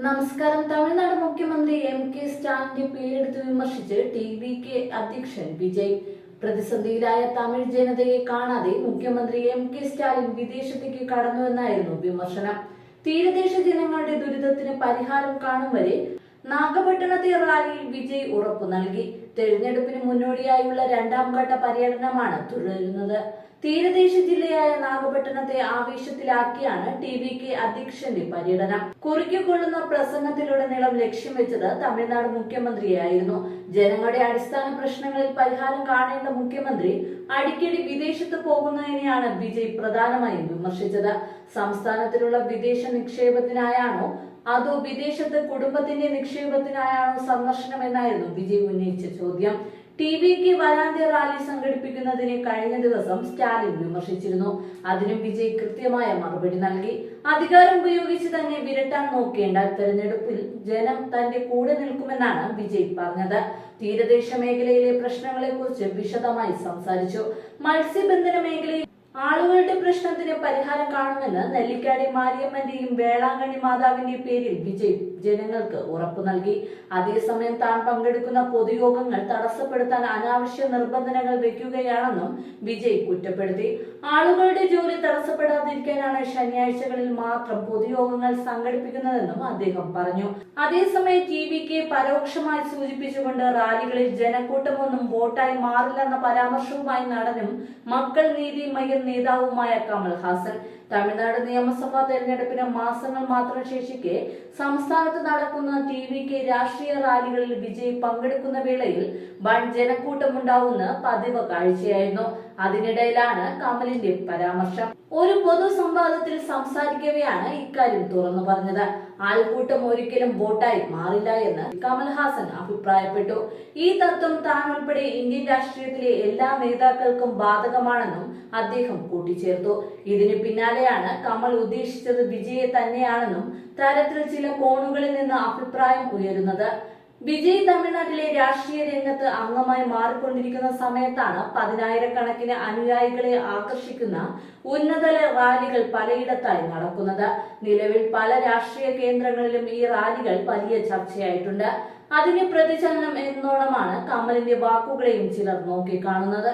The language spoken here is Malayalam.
നമസ്കാരം. തമിഴ്നാട് മുഖ്യമന്ത്രി എം കെ സ്റ്റാലിന്റെ പേരെടുത്ത് വിമർശിച്ച് ടി വി കെ അധ്യക്ഷൻ വിജയ്. പ്രതിസന്ധിയിലായ തമിഴ് ജനതയെ കാണാതെ മുഖ്യമന്ത്രി എം കെ സ്റ്റാലിൻ വിദേശത്തേക്ക് കടന്നുവെന്നായിരുന്നു വിമർശനം. തീരദേശ ജനങ്ങളുടെ ദുരിതത്തിന് പരിഹാരം കാണും വരെ നാഗപട്ടണത്തെ റാലിയിൽ വിജയ് ഉറപ്പു നൽകി. തെരഞ്ഞെടുപ്പിന് മുന്നോടിയായുള്ള രണ്ടാം ഘട്ട പര്യടനമാണ് തുടരുന്നത്. തീരദേശ ജില്ലയായ നാഗപട്ടണത്തെ ആവേശത്തിലാക്കിയാണ് ടി വി കെ അധ്യക്ഷന്റെ പര്യടനം. കുറിക്കൊള്ളുന്ന പ്രസംഗത്തിലുടനീളം ലക്ഷ്യം വെച്ചത് തമിഴ്നാട് മുഖ്യമന്ത്രിയായിരുന്നു. ജനങ്ങളുടെ അടിസ്ഥാന പ്രശ്നങ്ങളിൽ പരിഹാരം കാണേണ്ട മുഖ്യമന്ത്രി അടിക്കടി വിദേശത്ത് പോകുന്നതിനെയാണ് വിജയ് പ്രധാനമായും വിമർശിച്ചത്. സംസ്ഥാനത്തിലുള്ള വിദേശ നിക്ഷേപത്തിനായാണോ അതോ വിദേശത്ത് കുടുംബത്തിന്റെ നിക്ഷേപത്തിനായാണോ സന്ദർശനം എന്നായിരുന്നു വിജയ് ഉന്നയിച്ച ചോദ്യം. ടി വിക്ക് വരാന്ത്യ റാലി സംഘടിപ്പിക്കുന്നതിനെ കഴിഞ്ഞ ദിവസം സ്റ്റാലിൻ വിമർശിച്ചിരുന്നു. അതിനും വിജയ് കൃത്യമായ മറുപടി നൽകി. അധികാരം ഉപയോഗിച്ച് തന്നെ വിരട്ടാൻ നോക്കേണ്ട തെരഞ്ഞെടുപ്പിൽ ജനം തന്റെ കൂടെ നിൽക്കുമെന്നാണ് വിജയ് പറഞ്ഞത്. തീരദേശ മേഖലയിലെ പ്രശ്നങ്ങളെക്കുറിച്ച് വിശദമായി സംസാരിച്ചു. മത്സ്യബന്ധന മേഖലയിൽ ആളുകളുടെ പ്രശ്നത്തിന് പരിഹാരം കാണുമെന്ന് നെല്ലിക്കാടി മാരിയമ്മന്റെയും വേളാങ്കണ്ണി മാതാവിന്റെയും പേരിൽ വിജയ് ജനങ്ങൾക്ക് ഉറപ്പു നൽകി. അതേസമയം താൻ പങ്കെടുക്കുന്ന പൊതുയോഗങ്ങൾ തടസ്സപ്പെടുത്താൻ അനാവശ്യ നിർബന്ധനങ്ങൾ വെക്കുകയാണെന്നും വിജയ് കുറ്റപ്പെടുത്തി. ആളുകളുടെ ജോലി തടസ്സപ്പെടാതിരിക്കാനാണ് ശനിയാഴ്ചകളിൽ മാത്രം പൊതുയോഗങ്ങൾ സംഘടിപ്പിക്കുന്നതെന്നും അദ്ദേഹം പറഞ്ഞു. അതേസമയം ടി വിക്ക് പരോക്ഷമായി സൂചിപ്പിച്ചുകൊണ്ട് റാലികളിൽ ജനക്കൂട്ടമൊന്നും വോട്ടായി മാറില്ലെന്ന പരാമർശവുമായി നടനും മക്കൾ നീതി മയ്യൻ നേതാവുമായ കമൽഹാസൻ. തമിഴ്നാട് നിയമസഭാ തെരഞ്ഞെടുപ്പിന് മാസങ്ങൾ മാത്രം ശേഷിക്കെ സംസ്ഥാനത്ത് നടക്കുന്ന ടി വി കെ രാഷ്ട്രീയ റാലികളിൽ വിജയ് പങ്കെടുക്കുന്ന വേളയിൽ വൻ ജനക്കൂട്ടമുണ്ടാവുന്ന പതിവ് കാഴ്ചയായിരുന്നു. അതിനിടയിലാണ് കമലിന്റെ പരാമർശം. ഒരു പൊതു സംവാദത്തിൽ സംസാരിക്കവെയാണ് ഇക്കാര്യം തുറന്നു പറഞ്ഞത്. ആൾക്കൂട്ടം ഒരിക്കലും വോട്ടായി മാറില്ല എന്ന് കമൽഹാസൻ അഭിപ്രായപ്പെട്ടു. ഈ തത്വം താൻ ഉൾപ്പെടെ ഇന്ത്യൻ രാഷ്ട്രീയത്തിലെ എല്ലാ നേതാക്കൾക്കും ബാധകമാണെന്നും അദ്ദേഹം കൂട്ടിച്ചേർത്തു. ഇതിന് പിന്നാലെയാണ് കമൽ ഉദ്ദേശിച്ചത് വിജയെ തന്നെയാണെന്നും തരത്തിൽ ചില കോണുകളിൽ നിന്ന് അഭിപ്രായം ഉയരുന്നത്. വിജയ് തമിഴ്നാട്ടിലെ രാഷ്ട്രീയ രംഗത്ത് അംഗമായി മാറിക്കൊണ്ടിരിക്കുന്ന സമയത്താണ് പതിനായിരക്കണക്കിന് അനുയായികളെ ആകർഷിക്കുന്ന ഉന്നതല റാലികൾ പലയിടത്തായി നടക്കുന്നത്. നിലവിൽ പല രാഷ്ട്രീയ കേന്ദ്രങ്ങളിലും ഈ റാലികൾ വലിയ ചർച്ചയായിട്ടുണ്ട്. അതിന് പ്രതിചലനം എന്നോണമാണ് കമലിന്റെ വാക്കുകളെയും ചിലർ നോക്കിക്കാണുന്നത്.